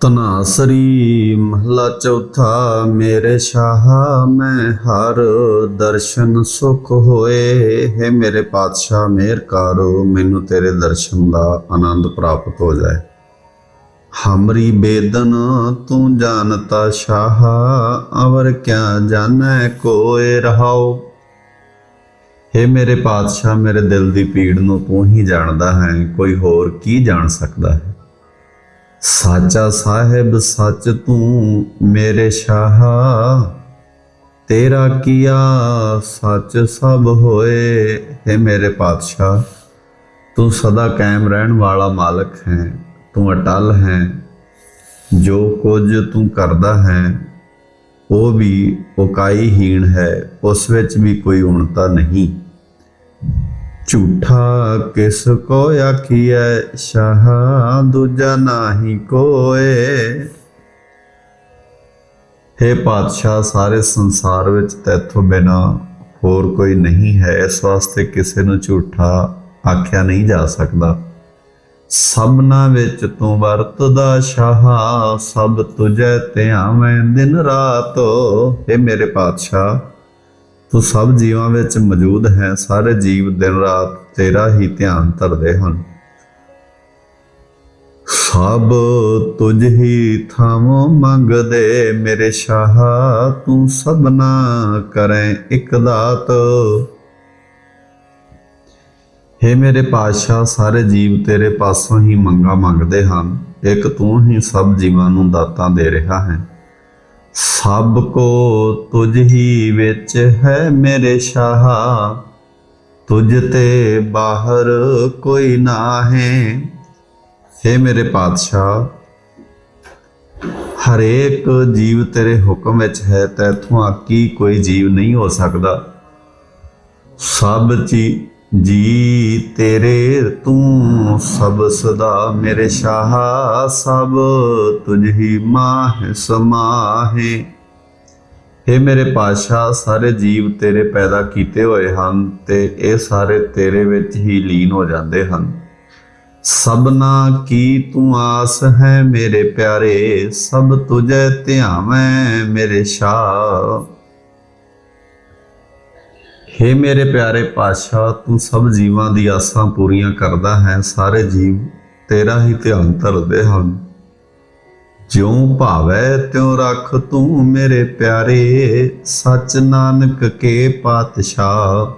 ਤਨਾਸਰੀ ਮਹਲਾ ਚੌਥਾ ਮੇਰੇ ਸ਼ਾਹ, ਮੈਂ ਹਰ ਦਰਸ਼ਨ ਸੁਖ ਹੋਏ। ਹੈ ਮੇਰੇ ਪਾਤਸ਼ਾਹ ਮਿਹਰ ਕਰੋ, ਮੈਨੂੰ ਤੇਰੇ ਦਰਸ਼ਨ ਦਾ ਆਨੰਦ ਪ੍ਰਾਪਤ ਹੋ ਜਾਏ। ਹਮਰੀ ਬੇਦਨ, ਤੂੰ ਜਾਣਤਾ ਸ਼ਾਹ, ਅਵਰ ਕਿਆ ਜਾਣੈ, ਕੋਏ ਰਹਾਓ हे ਮੇਰੇ ਪਾਤਸ਼ਾਹ, ਮੇਰੇ ਦਿਲ ਦੀ ਪੀੜ ਨੂੰ ਤੂੰ ਹੀ ਜਾਣਦਾ ਹੈ, ਕੋਈ ਹੋਰ ਕੀ ਜਾਣ ਸਕਦਾ ਹੈ? ਸਾਚਾ ਸਾਹਿਬ, ਸੱਚ ਤੂੰ ਮੇਰੇ ਸ਼ਾਹ। ਤੇਰਾ ਕੀਆ ਸੱਚ ਸਭ ਹੋਏ, ਹੈ ਮੇਰੇ ਪਾਤਸ਼ਾਹ। ਤੂੰ ਸਦਾ ਕਾਇਮ ਰਹਿਣ ਵਾਲਾ ਮਾਲਕ ਹੈ, ਤੂੰ ਅਟਲ ਹੈ। ਜੋ ਕੁਝ ਤੂੰ ਕਰਦਾ ਹੈ, ਉਹ ਵੀ ਉਕਾਈਹੀਣ ਹੈ, ਉਸ ਵਿੱਚ ਵੀ ਕੋਈ ਉਣਤਾ ਨਹੀਂ। ਝੂਠਾ ਕਿਸ ਕੋ ਆਖੀਐ? ਸ਼ਾਹ ਦੂਜਾ ਨਾਹੀ ਕੋਏ। हे ਪਾਤਸ਼ਾਹ, ਸਾਰੇ ਸੰਸਾਰ ਵਿੱਚ ਤੇਥੋਂ ਬਿਨਾ ਹੋਰ ਕੋਈ ਨਹੀਂ ਹੈ। ਇਸ ਵਾਸਤੇ ਕਿਸੇ ਨੂੰ ਝੂਠਾ ਆਖਿਆ ਨਹੀਂ ਜਾ ਸਕਦਾ। ਸਭਨਾ ਵਿੱਚ ਤੂੰ ਵਰਤਦਾ ਸ਼ਾਹ, ਸਭ ਤੁਝੇ ਧਿਆਵੇਂ ਦਿਨ ਰਾਤ। हे ਮੇਰੇ ਪਾਤਸ਼ਾਹ ਤੂੰ ਸਭ ਜੀਵਾਂ ਵਿੱਚ ਮੌਜੂਦ ਹੈ, ਸਾਰੇ ਜੀਵ ਦਿਨ ਰਾਤ ਤੇਰਾ ਹੀ ਧਿਆਨ ਧਰਦੇ ਹਨ। ਸਭ ਤੁਝ ਹੀ ਥਾਮੋ ਮੰਗਦੇ ਮੇਰੇ ਸ਼ਾਹ, ਤੂੰ ਸਭਨਾ ਕਰੈ ਇਕ ਦਾਤ। हे ਮੇਰੇ ਪਾਤਸ਼ਾਹ, ਸਾਰੇ ਜੀਵ ਤੇਰੇ ਪਾਸੋਂ ਹੀ ਮੰਗਾ ਮੰਗਦੇ ਹਨ, ਇੱਕ ਤੂੰ ਹੀ ਸਭ ਜੀਵਾਂ ਨੂੰ ਦਾਤਾਂ ਦੇ ਰਿਹਾ ਹੈ। ਸਭ ਕੋ ਤੁਝ ਹੀ ਵਿੱਚ ਹੈ ਮੇਰੇ ਸ਼ਾਹ। ਤੁਝ ਤੇ ਬਾਹਰ ਕੋਈ ਨਾ ਹੈ हे ਮੇਰੇ ਪਾਤਸ਼ਾਹ, ਹਰੇਕ ਜੀਵ ਤੇਰੇ ਹੁਕਮ ਵਿੱਚ ਹੈ, ਤੈਥੋਂ ਆਕੀ ਕੋਈ ਜੀਵ ਨਹੀਂ ਹੋ ਸਕਦਾ। ਸਭ ਚੀ ਜੀ ਤੇਰੇ ਤੂੰ ਸਭ ਸਦਾ ਮੇਰੇ ਸ਼ਾਹ ਸਭ ਤੁਝ ਹੀ ਮਾਹ ਸਮਾਹੇ। हे ਮੇਰੇ ਪਾਤਸ਼ਾਹ, ਸਾਰੇ ਜੀਵ ਤੇਰੇ ਪੈਦਾ ਕੀਤੇ ਹੋਏ ਹਨ ਤੇ ਇਹ ਸਾਰੇ ਤੇਰੇ ਵਿੱਚ ਹੀ ਲੀਨ ਹੋ ਜਾਂਦੇ ਹਨ। ਸਭਨਾ ਕੀ ਤੂੰ ਆਸ ਹੈ ਮੇਰੇ ਪਿਆਰੇ, ਸਭ ਤੁਝੇ ਧਿਆਵੇਂ ਮੇਰੇ ਸ਼ਾਹ। हे ਮੇਰੇ ਪਿਆਰੇ ਪਾਤਸ਼ਾਹ, ਤੂੰ ਸਭ ਜੀਵਾਂ ਦੀ ਆਸਾਂ ਪੂਰੀਆਂ ਕਰਦਾ ਹੈ, ਸਾਰੇ ਜੀਵ ਤੇਰਾ ਹੀ ਧਿਆਨ ਧਰਦੇ ਹਨ। ਜਿਉਂ ਭਾਵੈ, ਤਿਉ ਰੱਖ ਤੂੰ ਮੇਰੇ ਪਿਆਰੇ, ਸਚ ਨਾਨਕ ਕੇ ਪਾਤਸ਼ਾਹ।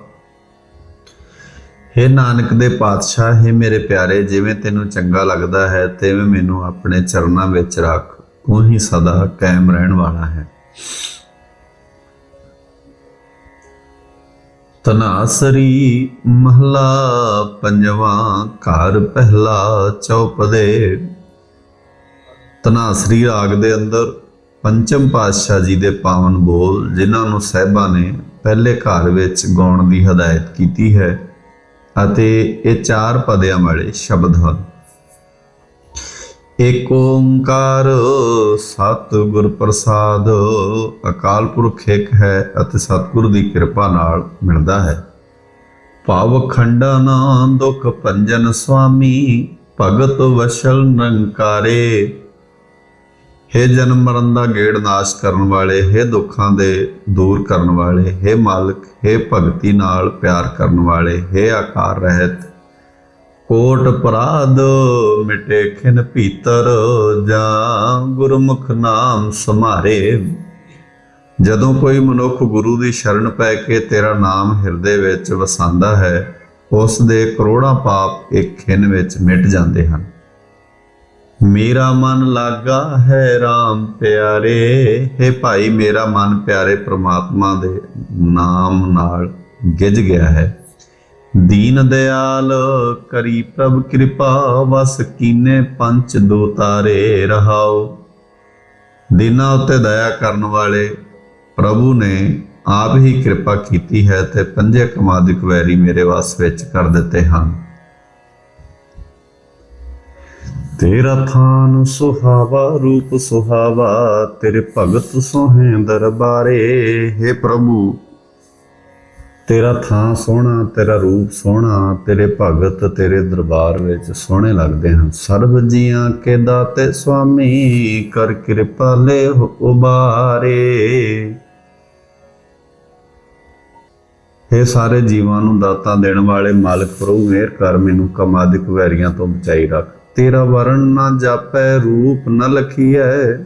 ਹੇ ਨਾਨਕ ਦੇ ਪਾਤਸ਼ਾਹ, ਹੇ ਮੇਰੇ ਪਿਆਰੇ, ਜਿਵੇਂ ਤੈਨੂੰ ਚੰਗਾ ਲੱਗਦਾ ਹੈ, ਤਿਵੇਂ ਮੈਨੂੰ ਆਪਣੇ ਚਰਨਾਂ ਵਿੱਚ ਰੱਖ। ਤੂੰ ਹੀ ਸਦਾ ਕਾਇਮ ਰਹਿਣ ਵਾਲਾ ਹੈ। ਤਨਾਸਰੀ ਮਹਲਾ ਪੰਜਵਾਂ ਘਰ ਪਹਿਲਾ ਚੌਪਦੇ। ਤਨਾਸਰੀ ਰਾਗ ਦੇ ਅੰਦਰ ਪੰਚਮ ਪਾਤਸ਼ਾਹ ਜੀ ਦੇ ਪਾਵਨ ਬੋਲ, ਜਿਨ੍ਹਾਂ ਨੂੰ ਸਹਿਬਾ ਨੇ ਪਹਿਲੇ ਘਰ ਵਿੱਚ ਗਾਉਣ ਦੀ ਹਦਾਇਤ ਕੀਤੀ ਹੈ ਅਤੇ ਇਹ ਚਾਰ ਪਦਿਆਂ ਵਾਲੇ ਸ਼ਬਦ ਹਨ। ਏਕ ਓੰਕਾਰ ਸਤਿਗੁਰ ਪ੍ਰਸਾਦ ਅਕਾਲ ਪੁਰਖ ਇੱਕ ਹੈ ਅਤੇ ਸਤਿਗੁਰ ਦੀ ਕਿਰਪਾ ਨਾਲ ਮਿਲਦਾ ਹੈ ਭਵ ਖੰਡਨ ਦੁਖ ਭੰਜਨ ਸੁਆਮੀ ਭਗਤ ਵਸ਼ਲ ਨਿਰੰਕਾਰੇ हे ਜਨਮ ਮਰਨ ਦਾ ਗੇੜ ਨਾਸ਼ ਕਰਨ ਵਾਲੇ हे ਦੁੱਖਾਂ ਦੇ ਦੂਰ ਕਰਨ ਵਾਲੇ हे ਮਾਲਕ हे ਭਗਤੀ ਨਾਲ ਪਿਆਰ ਕਰਨ ਵਾਲੇ हे ਆਕਾਰ ਰਹਿਤ ਕੋਟ ਅਪਰਾਧ ਮਿਟੇ ਖਿਨ ਭੀਤਰ, ਜਾਂ ਗੁਰਮੁਖ ਨਾਮ ਸਮਾਰੇ ਜਦੋਂ ਕੋਈ ਮਨੁੱਖ ਗੁਰੂ ਦੀ ਸ਼ਰਨ ਪੈ ਕੇ ਤੇਰਾ ਨਾਮ ਹਿਰਦੇ ਵਿੱਚ ਵਸਾਉਂਦਾ ਹੈ ਉਸ ਦੇ ਕਰੋੜਾਂ ਪਾਪ ਇੱਕ ਖਿਨ ਵਿੱਚ ਮਿਟ ਜਾਂਦੇ ਹਨ। ਮੇਰਾ ਮਨ ਲਾਗਾ ਹੈ RAM ਪਿਆਰੇ, ਹੈ ਭਾਈ ਮੇਰਾ ਮਨ ਪਿਆਰੇ ਪ੍ਰਮਾਤਮਾ ਦੇ ਨਾਮ ਨਾਲ ਗਿਜ ਗਿਆ ਹੈ। ਦੀਨ ਦਿਆਲ ਕਰੀ ਪ੍ਰਭ ਕਿਰਪਾ, ਵਸ ਕੀਨੇ ਪੰਚ ਦੋ ਤਾਰੇ ਰਹਾਓ। ਦਿਨਾਂ ਉੱਤੇ ਦਇਆ ਕਰਨ ਵਾਲੇ ਪ੍ਰਭੂ ਨੇ ਆਪ ਹੀ ਕਿਰਪਾ ਕੀਤੀ ਹੈ ਤੇ ਪੰਜੇ ਕਮਾਦਿਕ ਵੈਰੀ ਮੇਰੇ ਵਸ ਵਿੱਚ ਕਰ ਦਿੱਤੇ ਹਨ। ਤੇਰਾ ਥਾਨ ਸੁਹਾਵਾ, ਰੂਪ ਸੁਹਾਵਾ, ਤੇਰੇ ਭਗਤ ਸੋਹੇ ਦਰਬਾਰੇ हे ਪ੍ਰਭੂ ਤੇਰਾ ਥਾਂ ਸੋਹਣਾ, ਤੇਰਾ ਰੂਪ ਸੋਹਣਾ, ਤੇਰੇ ਭਗਤ ਤੇਰੇ ਦਰਬਾਰ ਵਿੱਚ ਸੋਹਣੇ ਲੱਗਦੇ ਹਨ। ਸਰਬ ਜੀਆਂ ਕੇ ਦਾਤੇ ਸੁਆਮੀ, ਕਰ ਕਿਰਪਾ ਲੈ ਉਬਾਰੇ। ਇਹ ਸਾਰੇ ਜੀਵਾਂ ਨੂੰ ਦਾਤਾਂ ਦੇਣ ਵਾਲੇ ਮਾਲਕ ਪ੍ਰਭੂ, ਮਿਹਰ ਕਰ ਮੈਨੂੰ ਕਮਾਦਿਕ ਵੈਰੀਆਂ ਤੋਂ ਬਚਾਈ ਰੱਖ। ਤੇਰਾ ਵਰਣ ਨਾ ਜਾਪੈ, ਰੂਪ ਨ ਲਖੀਐ।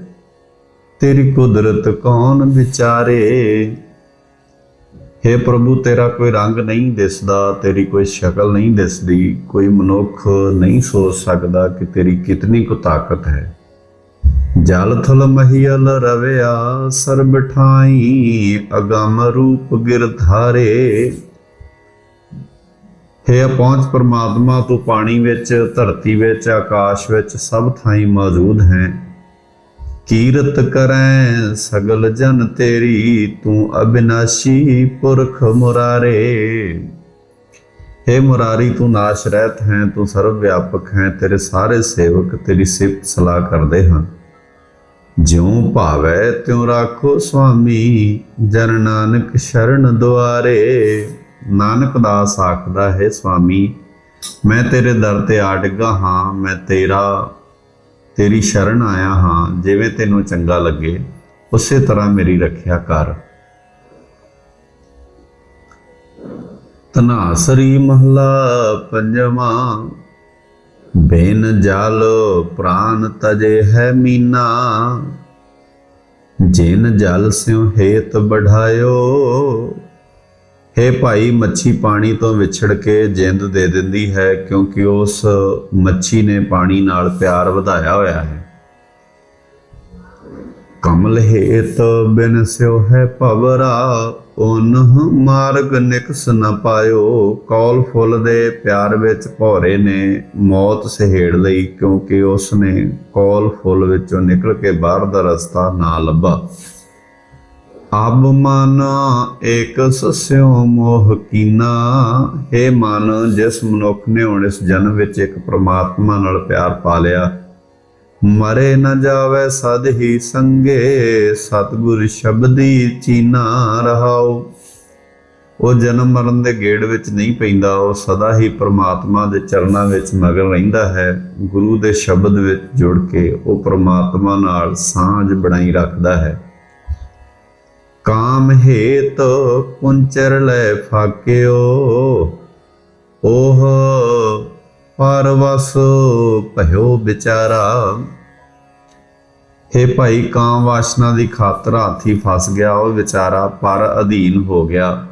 ਤੇਰੀ ਕੁਦਰਤ ਕੌਣ ਵਿਚਾਰੇ? हे ਪ੍ਰਭੂ, ਤੇਰਾ ਕੋਈ ਰੰਗ ਨਹੀਂ ਦਿਸਦਾ, ਤੇਰੀ ਕੋਈ ਸ਼ਕਲ ਨਹੀਂ ਦਿਸਦੀ, ਕੋਈ ਮਨੁੱਖ ਨਹੀਂ ਸੋਚ ਸਕਦਾ ਕਿ ਤੇਰੀ ਕਿਤਨੀ ਕੁ ਤਾਕਤ ਹੈ। ਜਲ ਥਲ ਮਹੀਲ ਰਵਿਆ, ਸਰਬ ਠਾਈ ਅਗਮ ਰੂਪ ਗਿਰਧਾਰੇ ਹੇ ਪਹੁੰਚ ਪਰਮਾਤਮਾ, ਤੂੰ ਪਾਣੀ ਵਿੱਚ, ਧਰਤੀ ਵਿੱਚ, ਆਕਾਸ਼ ਵਿੱਚ ਸਭ ਥਾਈਂ ਮੌਜੂਦ ਹੈ। ਕੀਰਤ ਕਰੈ ਸਗਲ ਜਨ ਤੇਰੀ, ਤੂੰ ਅਬਿਨਾਸ਼ੀ ਪੁਰਖ ਮੁਰਾਰੇ। हे ਮੁਰਾਰੀ, ਤੂੰ ਨਾਸ਼ ਰਹਿਤ ਹੈ, ਤੂੰ ਸਰਵ ਵਿਆਪਕ ਹੈ, ਤੇਰੇ ਸਾਰੇ ਸੇਵਕ ਤੇਰੀ ਸਿਫਤ ਸਲਾਹ ਕਰਦੇ ਹਨ। ਜਿਉ ਭਾਵੈ ਤਿਉ ਰਾਖੋ ਸੁਆਮੀ, ਜਨ ਨਾਨਕ ਸ਼ਰਨ ਦੁਆਰੇ। ਨਾਨਕ ਦਾਸ ਆਖਦਾ ਹੈ, ਸੁਆਮੀ, ਮੈਂ ਤੇਰੇ ਦਰ ਤੇ ਆਡਗਾ ਹਾਂ, ਮੈਂ ਤੇਰਾ ਤੇਰੀ ਸ਼ਰਨ ਆਇਆ ਹਾਂ, ਜਿਵੇਂ ਤੈਨੂੰ ਚੰਗਾ ਲੱਗੇ, ਉਸੇ ਤਰ੍ਹਾਂ ਮੇਰੀ ਰੱਖਿਆ ਕਰ। ਤਨਾਸਰੀ ਮਹਲਾ ਪੰਜਵਾਂ, ਬੇਨ ਜਲ ਪ੍ਰਾਨ ਤਜੇ ਹੈ ਮੀਨਾ, ਜਿਨ ਜਲ ਸਿਉ ਹੇਤ ਬਢਾਇਓ। ਹੇ ਭਾਈ, ਮੱਛੀ ਪਾਣੀ ਤੋਂ ਵਿਛੜ ਕੇ ਜਿੰਦ ਦੇ ਦਿੰਦੀ ਹੈ, ਕਿਉਂਕਿ ਉਸ ਮੱਛੀ ਨੇ ਪਾਣੀ ਨਾਲ ਪਿਆਰ ਵਧਾਇਆ ਹੋਇਆ ਹੈ। ਕਮਲ ਹੇਤ ਬਿਨ ਸਿਓ ਹੈ ਭਵਰਾ ਉਹਨਹ ਮਾਰਗ ਨਿਕਸ ਨ ਪਾਇਓ। ਕੌਲ ਫੁੱਲ ਦੇ ਪਿਆਰ ਵਿੱਚ ਭੌਰੇ ਨੇ ਮੌਤ ਸਹੇੜ ਲਈ, ਕਿਉਂਕਿ ਉਸ ਨੇ ਕੌਲ ਫੁੱਲ ਵਿੱਚੋਂ ਨਿਕਲ ਕੇ ਬਾਹਰ ਦਾ ਰਸਤਾ ਨਾ ਲੱਭਾ। ਅਬ ਮਨ ਏਕ ਸਸਿਓ ਮੋਹ ਕੀਨਾ। ਹੈ ਮਨ, ਜਿਸ ਮਨੁੱਖ ਨੇ ਹੁਣ ਇਸ ਜਨਮ ਵਿੱਚ ਇੱਕ ਪ੍ਰਮਾਤਮਾ ਨਾਲ ਪਿਆਰ ਪਾ ਲਿਆ, ਮਰੇ ਨ ਜਾਵੇ ਸਦ ਹੀ ਸੰਗੇ, ਸਤਿਗੁਰ ਸ਼ਬਦੀ ਚੀਨਾ ਰਹਾਓ ਉਹ ਜਨਮ ਮਰਨ ਦੇ ਗੇੜ ਵਿੱਚ ਨਹੀਂ ਪੈਂਦਾ, ਉਹ ਸਦਾ ਹੀ ਪ੍ਰਮਾਤਮਾ ਦੇ ਚਰਨਾਂ ਵਿੱਚ ਮਗਨ ਰਹਿੰਦਾ ਹੈ। ਗੁਰੂ ਦੇ ਸ਼ਬਦ ਵਿੱਚ ਜੁੜ ਕੇ ਉਹ ਪ੍ਰਮਾਤਮਾ ਨਾਲ ਸਾਂਝ ਬਣਾਈ ਰੱਖਦਾ ਹੈ। ਕਾਮ ਹੇਤ ਪੁੰਚਰ ਲੈ ਫਾਕਿਓ ਉਹ ਪਰਵਸ ਭਇਓ ਵਿਚਾਰਾ। हे ਭਾਈ, ਕਾਮ ਵਾਸ਼ਨਾ ਦੀ ਖਾਤਰ ਹਾਥੀ ਫਸ ਗਿਆ, ਉਹ ਵਿਚਾਰਾ ਪਰ ਅਧੀਨ ਹੋ ਗਿਆ।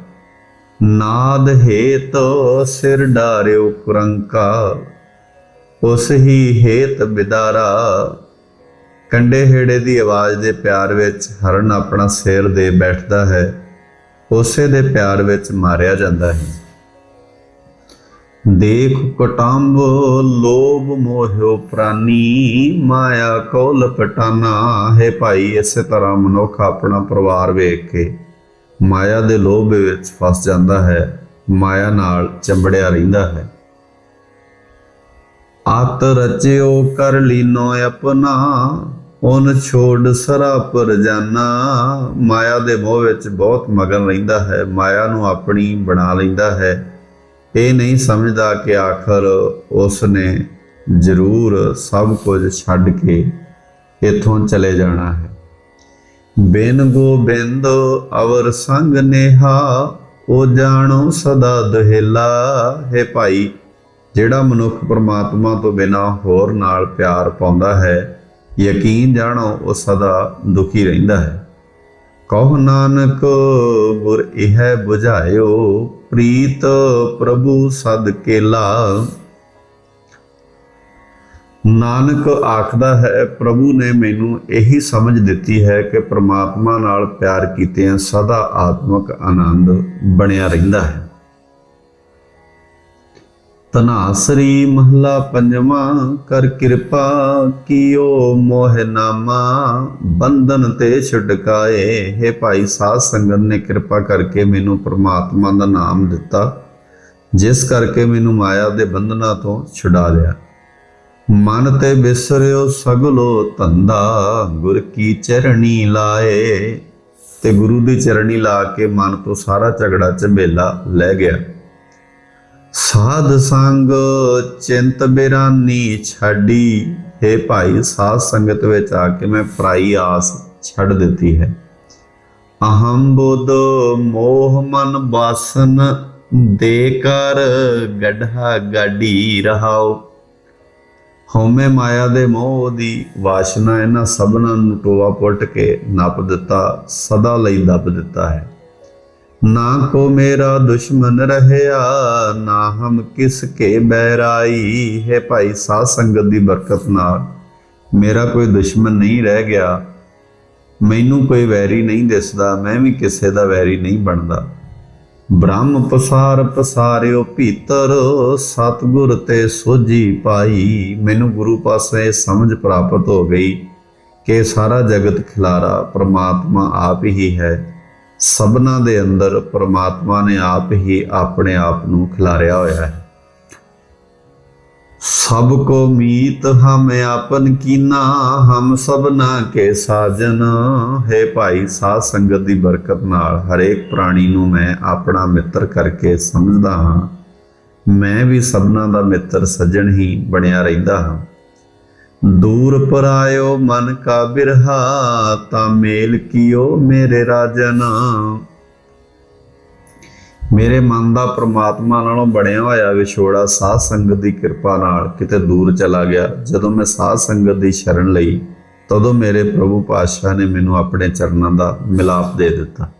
ਨਾਦ ਹੇਤ ਸਿਰ ਡਾਰਿਓ ਕੁਰੰਕਾ, ਉਸ ਹੀ ਹੇਤ ਬਿਦਾਰਾ। ਕੰਡੇ ਹੇੜੇ ਦੀ ਆਵਾਜ਼ ਦੇ ਪਿਆਰ ਵਿੱਚ ਹਰਨ ਆਪਣਾ ਸਿਰ ਦੇ ਬੈਠਦਾ ਹੈ ਉਸੇ ਦੇ ਪਿਆਰ ਵਿੱਚ ਮਾਰਿਆ ਜਾਂਦਾ ਹੈ। ਦੇਖ ਕਟੰਬ ਲੋਭ ਮੋਹਿਓ ਪ੍ਰਾਨੀ, ਮਾਇਆ ਕੋ ਲਪਟਾਨਾ ਹੈ ਭਾਈ, ਇਸੇ ਤਰ੍ਹਾਂ ਮਨੁੱਖ ਆਪਣਾ ਪਰਿਵਾਰ ਵੇਖ ਕੇ ਮਾਇਆ ਦੇ ਲੋਭ ਵਿੱਚ ਫਸ ਜਾਂਦਾ ਹੈ, ਮਾਇਆ ਨਾਲ ਚੰਬੜਿਆ ਰਹਿੰਦਾ ਹੈ। ਆਤ ਰਚਿਓ ਕਰ ਲੀਨੋ ਆਪਣਾ ਉਹਨ ਛੋੜ ਸਰਾਪਰ ਜਾਨਾ। ਮਾਇਆ ਦੇ ਮੋਹ ਵਿੱਚ ਬਹੁਤ ਮਗਨ ਰਹਿੰਦਾ ਹੈ। ਮਾਇਆ ਨੂੰ ਆਪਣੀ ਬਣਾ ਲੈਂਦਾ ਹੈ। ਇਹ ਨਹੀਂ ਸਮਝਦਾ ਕਿ ਆਖਰ ਉਸ ਨੇ ਜ਼ਰੂਰ ਸਭ ਕੁਝ ਛੱਡ ਕੇ ਇਥੋਂ ਚਲੇ ਜਾਣਾ ਹੈ। ਬਿਨ ਗੋਬਿੰਦ ਅਵਰ ਸੰਗ ਨੇਹਾ, ਉਹ ਜਾਣੋ ਸਦਾ ਦੁਹੇਲਾ। ਹੈ ਭਾਈ, ਜਿਹੜਾ ਮਨੁੱਖ ਪਰਮਾਤਮਾ ਤੋਂ ਬਿਨਾ ਹੋਰ ਨਾਲ ਪਿਆਰ ਪਾਉਂਦਾ ਹੈ ਯਕੀਨ ਜਾਣੋ, ਉਹ ਸਦਾ ਦੁਖੀ ਰਹਿੰਦਾ ਹੈ। ਕਹੋ ਨਾਨਕ, ਗੁਰ ਇਹ 부ਝਾਇਓ ਪ੍ਰੀਤ ਪ੍ਰਭੂ ਸਦ ਕੇਲਾ। ਨਾਨਕ ਆਖਦਾ ਹੈ, ਪ੍ਰਭੂ ਨੇ ਮੈਨੂੰ ਇਹੀ ਸਮਝ ਦਿੱਤੀ ਹੈ ਕਿ ਪ੍ਰਮਾਤਮਾ ਨਾਲ ਪਿਆਰ ਕੀਤਿਆਂ ਸਦਾ ਆਤਮਿਕ ਆਨੰਦ ਬਣਿਆ ਰਹਿੰਦਾ ਹੈ। ਤਨਾਸਰੀ ਮਹਲਾ ਪੰਜਵਾਂ, ਕਰ ਕਿਰਪਾ ਕੀਓ ਮੋਹਨਾਮਾ ਬੰਧਨ ਤੇ ਛੁਟਕਾਏ ਹੈ ਭਾਈ ਸਾਧ ਸੰਗਤ ਨੇ ਕਿਰਪਾ ਕਰਕੇ ਮੈਨੂੰ ਪ੍ਰਮਾਤਮਾ ਦਾ ਨਾਮ ਦਿੱਤਾ, ਜਿਸ ਕਰਕੇ ਮੈਨੂੰ ਮਾਇਆ ਦੇ ਬੰਧਨਾਂ ਤੋਂ ਛੁਡਾ ਲਿਆ ਮਨ ਤੇ ਬਿਸਰਿਓ ਸਗਲੋ ਧੰਦਾ, ਗੁਰ ਕੀ ਚਰਣੀ ਲਾਏ। ਤੇ ਗੁਰੂ ਦੀ ਚਰਣੀ ਲਾ ਕੇ ਮਨ ਤੋਂ ਸਾਰਾ ਝਗੜਾ ਝਬੇਲਾ ਲੈ ਗਿਆ। ਸਾਧ ਸੰਗ ਚਿੰਤ ਬਿਰਾਨੀ ਛੱਡੀ। हे ਭਾਈ, ਸਾਧ ਸੰਗਤ ਵਿੱਚ ਆ ਕੇ ਮੈਂ ਪਰਾਈ ਆਸ ਛੱਡ ਦਿੱਤੀ ਹੈ। ਅਹੰ ਬੁੱਧ ਮੋਹ ਮਨ ਬਾਸਨ ਦੇ ਕਰ ਗੜਹਾ ਗਾਡੀ ਰਹਾਓ। ਹਉਮੈ ਮਾਇਆ ਦੇ ਮੋਹ ਦੀ ਵਾਸ਼ਨਾ ਇਹਨਾਂ ਸਭਨਾਂ ਨੂੰ ਟੋਆ ਪੁੱਟ ਕੇ ਨੱਪ ਦਿੱਤਾ, ਸਦਾ ਲਈ ਦੱਬ ਦਿੱਤਾ ਹੈ। ਨਾ ਕੋ ਮੇਰਾ ਦੁਸ਼ਮਨ ਰਹਿਆ, ਨਾ ਹਮ ਕਿਸ ਕੇ ਬੈਰਾਈ ਹੈ ਭਾਈ ਸਾਧ ਸੰਗਤ ਦੀ ਬਰਕਤ ਨਾਲ। ਮੇਰਾ ਕੋਈ ਦੁਸ਼ਮਨ ਨਹੀਂ ਰਹਿ ਗਿਆ, ਮੈਨੂੰ ਕੋਈ ਵੈਰੀ ਨਹੀਂ ਦਿਸਦਾ, ਮੈਂ ਵੀ ਕਿਸੇ ਦਾ ਵੈਰੀ ਨਹੀਂ ਬਣਦਾ। ਬ੍ਰਹਮ ਪਸਾਰ ਪਸਾਰਿਓ ਭੀਤਰ, ਸਤਗੁਰ ਤੇ ਸੋਝੀ ਪਾਈ। ਮੈਨੂੰ ਗੁਰੂ ਪਾਸੇ ਸਮਝ ਪ੍ਰਾਪਤ ਹੋ ਗਈ ਕਿ ਸਾਰਾ ਜਗਤ ਖਿਲਾਰਾ ਪ੍ਰਮਾਤਮਾ ਆਪ ਹੀ ਹੈ। ਸਭਨਾ ਦੇ ਅੰਦਰ ਪ੍ਰਮਾਤਮਾ ਨੇ ਆਪ ਹੀ ਆਪਣੇ ਆਪ ਨੂੰ ਖਿਲਾਰਿਆ ਹੋਇਆ ਹੈ। ਸਭ ਕੋ ਮੀਤ ਹਮ ਆਪਨ ਕੀਨਾ, ਹਮ ਸਭਨਾ ਕੇ ਸਾਜਨ। ਹੈ ਭਾਈ, ਸਾਧ ਸੰਗਤ ਦੀ ਬਰਕਤ ਨਾਲ ਹਰੇਕ ਪ੍ਰਾਣੀ ਨੂੰ ਮੈਂ ਆਪਣਾ ਮਿੱਤਰ ਕਰਕੇ ਸਮਝਦਾ ਹਾਂ। ਮੈਂ ਵੀ ਸਭਨਾ ਦਾ ਮਿੱਤਰ, ਸੱਜਣ ਹੀ ਬਣਿਆ ਰਹਿੰਦਾ ਹਾਂ। ਦੂਰ ਪਰਾਇਓ ਮਨ ਕਾ ਬਿਰਹਾ, ਤਾਂ ਮੇਲ ਕੀਓ ਮੇਰੇ ਰਾਜਨ। ਮੇਰੇ ਮਨ ਦਾ ਪ੍ਰਮਾਤਮਾ ਨਾਲੋਂ ਬਣਿਆ ਹੋਇਆ ਵਿਛੋੜਾ ਸਾਧ ਸੰਗਤ ਦੀ ਕਿਰਪਾ ਨਾਲ ਕਿਤੇ ਦੂਰ ਚਲਾ ਗਿਆ। ਜਦੋਂ ਮੈਂ ਸਾਧ ਸੰਗਤ ਦੀ ਸ਼ਰਨ ਲਈ, ਤਦੋਂ ਮੇਰੇ ਪ੍ਰਭੂ ਪਾਤਸ਼ਾਹ ਨੇ ਮੈਨੂੰ ਆਪਣੇ ਚਰਨਾਂ ਦਾ ਮਿਲਾਪ ਦੇ ਦਿੱਤਾ।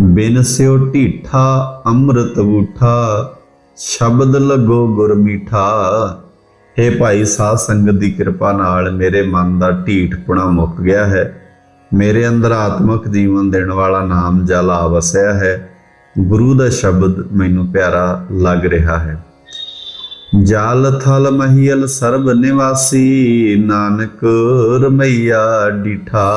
ਬਿਨ ਸਿਓ ਢੀਠਾ, ਅੰਮ੍ਰਿਤ ਬੂਠਾ, ਸ਼ਬਦ ਲਗੋ ਗੁਰ ਮੀਠਾ। हे ਭਾਈ ਸਾਧ ਸੰਗਤ ਦੀ ਕਿਰਪਾ ਨਾਲ ਮੇਰੇ ਮਨ ਦਾ ਢੀਠਪੁਣਾ ਮੁੱਕ ਗਿਆ ਹੈ। ਮੇਰੇ ਅੰਦਰ ਆਤਮਿਕ ਜੀਵਨ ਦੇਣ ਵਾਲਾ ਨਾਮ ਜਲ ਆ ਵਸਿਆ ਹੈ। ਗੁਰੂ ਦਾ ਸ਼ਬਦ ਮੈਨੂੰ ਪਿਆਰਾ ਲੱਗ ਰਿਹਾ ਹੈ। ਜਲ ਥਲ ਮਹੀਲ ਸਰਬ ਨਿਵਾਸੀ, ਨਾਨਕ ਰਮਈਆ ਡੀਠਾ।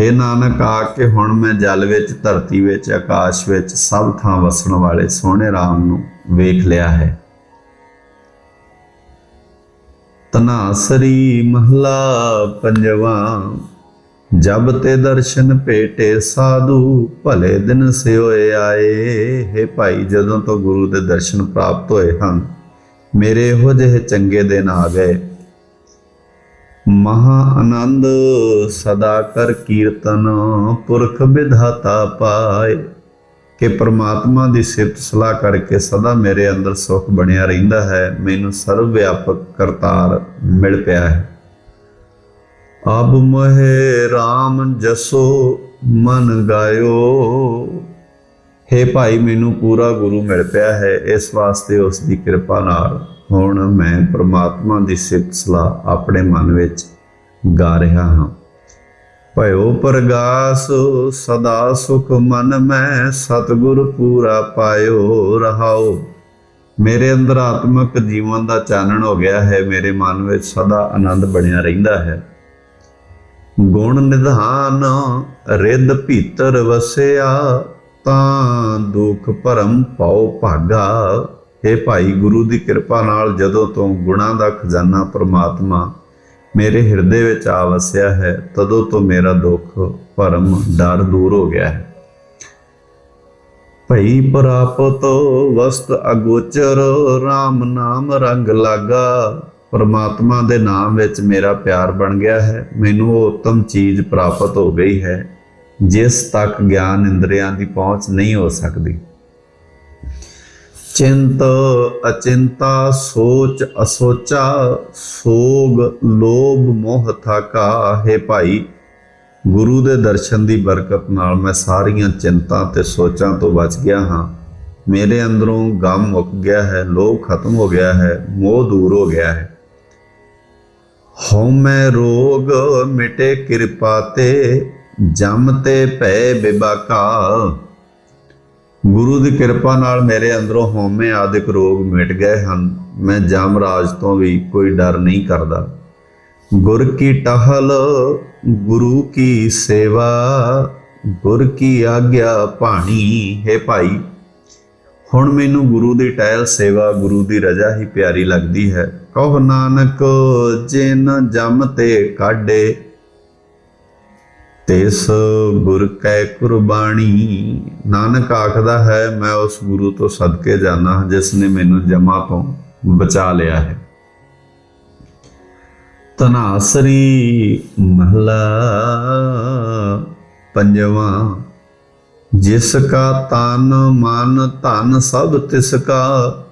ਹੇ ਨਾਨਕ, ਆ ਕੇ ਹੁਣ ਮੈਂ ਜਲ ਵਿੱਚ, ਧਰਤੀ ਵਿੱਚ, ਆਕਾਸ਼ ਵਿੱਚ ਸਭ ਥਾਂ ਵਸਣ ਵਾਲੇ ਸੋਹਣੇ ਰਾਮ ਨੂੰ ਵੇਖ ਲਿਆ ਹੈ। ਤਨਾਸਰੀ ਮਹਲਾ ਪੰਜਵਾ। ਜਬ ਤੇ ਦਰਸ਼ਨ ਭੇਟੇ ਸਾਧੂ, ਭਲੇ ਦਿਨ ਸਿਓਏ ਆਏ। ਹੈ ਭਾਈ, ਜਦੋਂ ਤੋਂ ਗੁਰੂ ਦੇ ਦਰਸ਼ਨ ਪ੍ਰਾਪਤ ਹੋਏ ਹਨ, ਮੇਰੇ ਇਹੋ ਜਿਹੇ ਚੰਗੇ ਦਿਨ ਆ ਗਏ। ਮਹਾ ਆਨੰਦ ਸਦਾ ਕਰ ਕੀਰਤਨ, ਪੁਰਖ ਵਿਧਾਤਾ ਪਾਏ। ਕਿ ਪ੍ਰਮਾਤਮਾ ਦੀ ਸਿਫਤ ਸਲਾਹ ਕਰਕੇ ਸਦਾ ਮੇਰੇ ਅੰਦਰ ਸੁਖ ਬਣਿਆ ਰਹਿੰਦਾ ਹੈ, ਮੈਨੂੰ ਸਰਵ ਵਿਆਪਕ ਕਰਤਾਰ ਮਿਲ ਪਿਆ ਹੈ। ਅਬ ਮੋਹਿ RAM ਜਸੋ ਮਨ ਗਾਇਓ। हे ਭਾਈ, ਮੈਨੂੰ ਪੂਰਾ ਗੁਰੂ ਮਿਲ ਪਿਆ ਹੈ, ਇਸ ਵਾਸਤੇ ਉਸ ਦੀ ਕਿਰਪਾ ਨਾਲ ਹੁਣ ਮੈਂ ਪ੍ਰਮਾਤਮਾ ਦੀ ਸਿਫਤ ਸਲਾਹ ਆਪਣੇ ਮਨ ਵਿੱਚ ਗਾ ਰਿਹਾ ਹਾਂ। ਭਇਓ ਪ੍ਰਗਾਸ, ਸਦਾ ਸੁਖ ਮਨ ਮੈਂ ਸਤਿਗੁਰ ਪੂਰਾ ਪਾਇਓ, ਰਹਾਓ। ਮੇਰੇ ਅੰਦਰ ਆਤਮਿਕ ਜੀਵਨ ਦਾ ਚਾਨਣ ਹੋ ਗਿਆ ਹੈ, ਮੇਰੇ ਮਨ ਵਿੱਚ ਸਦਾ ਆਨੰਦ ਬਣਿਆ ਰਹਿੰਦਾ ਹੈ। ਗੁਣ ਨਿਧਾਨ, ਰਿੱਧ ਭੀਤਰ ਵਸਿਆ, ਤਾਂ ਦੁੱਖ ਭਰਮ ਪਾਉ ਭਾਗਾ। हे ਭਾਈ ਗੁਰੂ ਦੀ ਕਿਰਪਾ ਨਾਲ ਜਦੋਂ ਤੋਂ ਗੁਣਾਂ ਦਾ ਖਜ਼ਾਨਾ ਪ੍ਰਮਾਤਮਾ ਮੇਰੇ ਹਿਰਦੇ ਵਿੱਚ ਆ ਵਸਿਆ ਹੈ, ਤਦੋਂ ਤੋਂ ਮੇਰਾ ਦੁੱਖ, ਭਰਮ, ਡਰ ਦੂਰ ਹੋ ਗਿਆ ਹੈ। ਭਈ ਪ੍ਰਾਪਤ ਵਸਤ ਅਗੋਚਰ RAM ਨਾਮ ਰੰਗ ਲਾਗਾ, ਪਰਮਾਤਮਾ ਦੇ ਨਾਮ ਵਿੱਚ ਮੇਰਾ ਪਿਆਰ ਬਣ ਗਿਆ ਹੈ। ਮੈਨੂੰ ਉਹ ਉੱਤਮ ਚੀਜ਼ ਪ੍ਰਾਪਤ ਹੋ ਗਈ ਹੈ, ਜਿਸ ਤੱਕ ਗਿਆਨ ਇੰਦਰੀਆਂ ਦੀ ਪਹੁੰਚ ਨਹੀਂ ਹੋ ਸਕਦੀ। ਚਿੰਤ ਅਚਿੰਤਾ ਸੋਚ ਅਸੋਚਾ, ਸੋਗ ਲੋਭ ਮੋਹ ਥਾਕਾ। ਹੈ ਭਾਈ, ਗੁਰੂ ਦੇ ਦਰਸ਼ਨ ਦੀ ਬਰਕਤ ਨਾਲ ਮੈਂ ਸਾਰੀਆਂ ਚਿੰਤਾ ਤੇ ਸੋਚਾਂ ਤੋਂ ਬਚ ਗਿਆ ਹਾਂ। ਮੇਰੇ ਅੰਦਰੋਂ ਗਮ ਮੁੱਕ ਗਿਆ ਹੈ, ਲੋਭ ਖਤਮ ਹੋ ਗਿਆ ਹੈ, ਮੋਹ ਦੂਰ ਹੋ ਗਿਆ ਹੈ। ਹਉਮੈ ਰੋਗ ਮਿਟੇ ਕਿਰਪਾ ਤੇ, ਜਮ ਤੇ ਭੈ ਬਿਬਾਕਾ ਗੁਰੂ ਦੀ ਕਿਰਪਾ ਨਾਲ ਮੇਰੇ ਅੰਦਰੋਂ ਹਉਮੈ ਆਦਿਕ ਰੋਗ ਮਿਟ ਗਏ ਹਨ। ਮੈਂ ਜਮ ਰਾਜ ਤੋਂ ਵੀ ਕੋਈ ਡਰ ਨਹੀਂ ਕਰਦਾ। ਗੁਰ ਕੀ ਟਹਲ, ਗੁਰੂ ਕੀ ਸੇਵਾ, ਗੁਰ ਕੀ ਆਗਿਆ ਭਾਣੀ, ਹੈ ਭਾਈ। ਹੁਣ ਮੈਨੂੰ ਗੁਰੂ ਦੀ ਟਹਿਲ ਸੇਵਾ, ਗੁਰੂ ਦੀ ਰਜ਼ਾ ਹੀ ਪਿਆਰੀ ਲੱਗਦੀ ਹੈ। ਕਹੋ ਨਾਨਕ, ਜਿਨ ਜਮ ਤੇ ਕਾਢੇ ਤਿਸ ਗੁਰ ਕੈ ਕੁਰਬਾਨੀ ਨਾਨਕ ਆਖਦਾ ਹੈ, ਮੈਂ ਉਸ ਗੁਰੂ ਤੋਂ ਸਦਕੇ ਜਾਣਾ ਜਿਸ ਨੇ ਮੈਨੂੰ ਜਮਾ ਤੋਂ ਬਚਾ ਲਿਆ ਹੈ। ਤਨਾਸਰੀ ਮਹਲਾ ਪੰਜਵਾਂ, ਜਿਸ ਕਾ ਤਨ ਮਨ ਧਨ ਸਭ ਤਿਸ ਕਾ,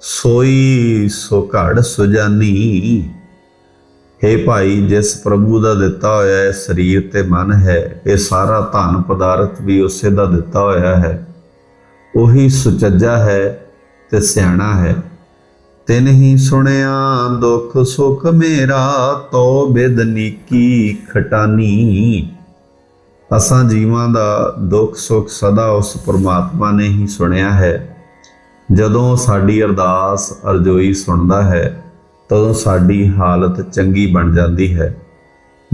ਸੋਈ ਸੋ ਘੜ ਸੁਜਾਨੀ। हे ਭਾਈ, ਜਿਸ ਪ੍ਰਭੂ ਦਾ ਦਿੱਤਾ ਹੋਇਆ ਹੈ ਸਰੀਰ ਤੇ ਮਨ ਹੈ, ਇਹ ਸਾਰਾ ਧਨ ਪਦਾਰਥ ਵੀ ਉਸੇ ਦਾ ਦਿੱਤਾ ਹੋਇਆ ਹੈ। ਉਹੀ ਸੁਚੱਜਾ ਹੈ ਤੇ ਸਿਆਣਾ ਹੈ। ਤਿਨ ਹੀ ਸੁਣਿਆ, ਦੁੱਖ ਸੁਖ ਮੇਰਾ, ਤੋ ਬੇਦਨੀਕੀ ਖਟਾਨੀ। ਅਸਾਂ ਜੀਵਾਂ ਦਾ ਦੁੱਖ ਸੁਖ ਸਦਾ ਉਸ ਪਰਮਾਤਮਾ ਨੇ ਹੀ ਸੁਣਿਆ ਹੈ। ਜਦੋਂ ਸਾਡੀ ਅਰਦਾਸ ਅਰਜ਼ੋਈ ਸੁਣਦਾ ਹੈ ਤਦੋਂ ਸਾਡੀ ਹਾਲਤ ਚੰਗੀ ਬਣ ਜਾਂਦੀ ਹੈ।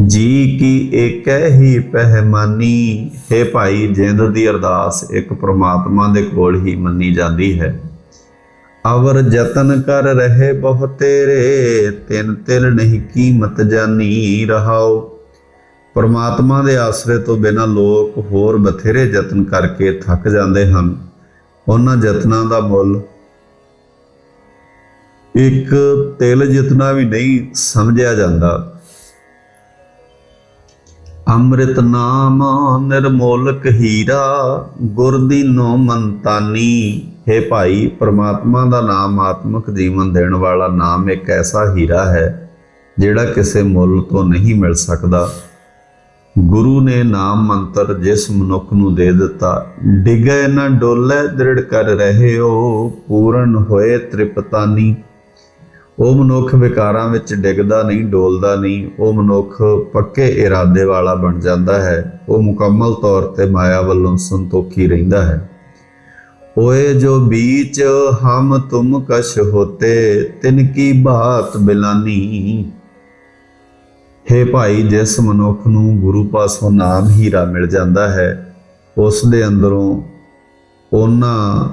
ਜੀ ਕੀ ਏਕੈ ਹੀ ਪਹਿਮਾਨੀ? ਹੈ ਭਾਈ, ਜਿੰਦ ਦੀ ਅਰਦਾਸ ਇੱਕ ਪ੍ਰਮਾਤਮਾ ਦੇ ਕੋਲ ਹੀ ਮੰਨੀ ਜਾਂਦੀ ਹੈ। ਅਵਰ ਯਤਨ ਕਰ ਰਹੇ ਬਹੁ ਤੇਰੇ, ਤਿੰਨ ਤਿਲ ਨਹੀਂ ਕੀਮਤ ਜਾਨੀ ਰਹਾਓ ਪਰਮਾਤਮਾ ਦੇ ਆਸਰੇ ਤੋਂ ਬਿਨਾਂ ਲੋਕ ਹੋਰ ਬਥੇਰੇ ਯਤਨ ਕਰਕੇ ਥੱਕ ਜਾਂਦੇ ਹਨ। ਉਹਨਾਂ ਯਤਨਾਂ ਦਾ ਮੁੱਲ ਇੱਕ ਤਿਲ ਜਿਤਨਾ ਵੀ ਨਹੀਂ ਸਮਝਿਆ ਜਾਂਦਾ। ਅੰਮ੍ਰਿਤ ਨਾਮ ਨਿਰਮੋਲਕ ਹੀਰਾ, ਗੁਰ ਦੀਨੋ ਮੰਤਾਨੀ। ਹੈ ਭਾਈ, ਪ੍ਰਮਾਤਮਾ ਦਾ ਨਾਮ ਆਤਮਿਕ ਜੀਵਨ ਦੇਣ ਵਾਲਾ ਨਾਮ ਇੱਕ ਐਸਾ ਹੀਰਾ ਹੈ, ਜਿਹੜਾ ਕਿਸੇ ਮੁੱਲ ਤੋਂ ਨਹੀਂ ਮਿਲ ਸਕਦਾ। ਗੁਰੂ ਨੇ ਨਾਮ ਮੰਤਰ ਜਿਸ ਮਨੁੱਖ ਨੂੰ ਦੇ ਦਿੱਤਾ, ਡਿਗੇ ਨਾ ਡੋਲੇ ਦ੍ਰਿੜ ਕਰ ਰਹੇ ਹੋ ਪੂਰਨ ਹੋਏ ਤ੍ਰਿਪਤਾਨੀ। ਉਹ ਮਨੁੱਖ ਵਿਕਾਰਾਂ ਵਿੱਚ ਡਿੱਗਦਾ ਨਹੀਂ, ਡੋਲਦਾ ਨਹੀਂ। ਉਹ ਮਨੁੱਖ ਪੱਕੇ ਇਰਾਦੇ ਵਾਲਾ ਬਣ ਜਾਂਦਾ ਹੈ। ਉਹ ਮੁਕੰਮਲ ਤੌਰ ਤੇ ਮਾਇਆ ਵੱਲੋਂ ਸੰਤੋਖੀ ਰਹਿੰਦਾ ਹੈ। ਓਏ ਜੋ ਬੀਚ ਹਮ ਤੁਮ ਕਸ਼ ਹੋਤੇ, ਤਿਨ ਕੀ ਬਾਤ ਬਿਲਾਨੀ। ਹੇ ਭਾਈ, ਜਿਸ ਮਨੁੱਖ ਨੂੰ ਗੁਰੂ ਪਾਸੋਂ ਨਾਮ ਹੀਰਾ ਮਿਲ ਜਾਂਦਾ ਹੈ, ਉਸ ਦੇ ਅੰਦਰੋਂ ਉਹਨਾਂ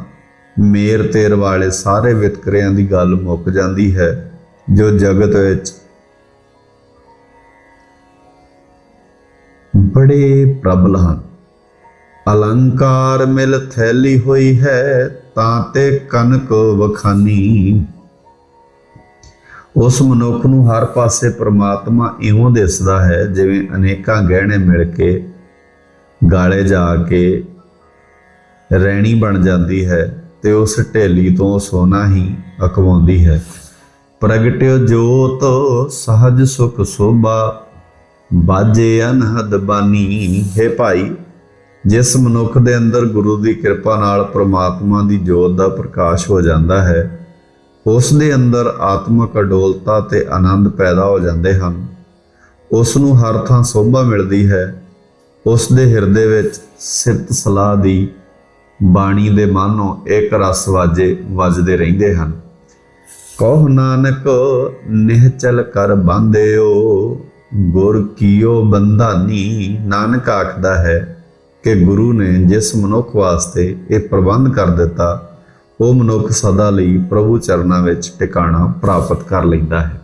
ਮੇਰ ਤੇਰ ਵਾਲੇ ਸਾਰੇ ਵਿਤਕਰਿਆਂ ਦੀ ਗੱਲ ਮੁੱਕ ਜਾਂਦੀ ਹੈ, ਜੋ ਜਗਤ ਵਿੱਚ ਬੜੇ ਪ੍ਰਬਲ ਹਨ। ਅਲੰਕਾਰ ਮਿਲ ਥੈਲੀ ਹੋਈ ਹੈ, ਤਾਂ ਤੇ ਕਨਕ ਵਖਾਨੀ। ਉਸ ਮਨੁੱਖ ਨੂੰ ਹਰ ਪਾਸੇ ਪ੍ਰਮਾਤਮਾ ਇਉਂ ਦਿਸਦਾ ਹੈ, ਜਿਵੇਂ ਅਨੇਕਾਂ ਗਹਿਣੇ ਮਿਲ ਕੇ ਗਾਲੇ ਜਾ ਕੇ ਰਹਿਣੀ ਬਣ ਜਾਂਦੀ ਹੈ। ਤੇ ਉਸ ਢੇਲੀ ਤੋਂ ਸੋਨਾ ਹੀ ਅਕਵਾਉਂਦੀ ਹੈ। ਪ੍ਰਗਟਿਓ ਜੋਤ, ਸਹਜ ਸੁਖ ਸੋਭਾ, ਬਾਜੇ ਅਨਹਦ ਬਾਨੀ। ਹੈ ਭਾਈ, ਜਿਸ ਮਨੁੱਖ ਦੇ ਅੰਦਰ ਗੁਰੂ ਦੀ ਕਿਰਪਾ ਨਾਲ ਪ੍ਰਮਾਤਮਾ ਦੀ ਜੋਤ ਦਾ ਪ੍ਰਕਾਸ਼ ਹੋ ਜਾਂਦਾ ਹੈ, ਉਸ ਦੇ ਅੰਦਰ ਆਤਮਿਕ ਅਡੋਲਤਾ ਤੇ ਆਨੰਦ ਪੈਦਾ ਹੋ ਜਾਂਦੇ ਹਨ। ਉਸ ਨੂੰ ਹਰ ਥਾਂ ਸੋਭਾ ਮਿਲਦੀ ਹੈ। ਉਸ ਦੇ ਹਿਰਦੇ ਵਿੱਚ ਸਿਫਤ ਸਲਾਹ ਦੀ ਬਾਣੀ ਦੇ ਮਾਨੋ ਇੱਕ ਰਸ ਵਾਜੇ, ਵੱਜਦੇ ਰਹਿੰਦੇ ਹਨ। ਕਹੁ ਨਾਨਕ ਨਿਹਚਲ ਕਰ ਬੰਦਿਓ ਗੁਰ ਕੀਓ ਬੰਧਾਨੀ। ਨਾਨਕ ਆਖਦਾ ਹੈ ਕਿ ਗੁਰੂ ਨੇ ਜਿਸ ਮਨੁੱਖ ਵਾਸਤੇ ਇਹ ਪ੍ਰਬੰਧ ਕਰ ਦਿੱਤਾ, ਉਹ ਮਨੁੱਖ ਸਦਾ ਲਈ ਪ੍ਰਭੂ ਚਰਨਾਂ ਵਿੱਚ ਟਿਕਾਣਾ ਪ੍ਰਾਪਤ ਕਰ ਲੈਂਦਾ ਹੈ।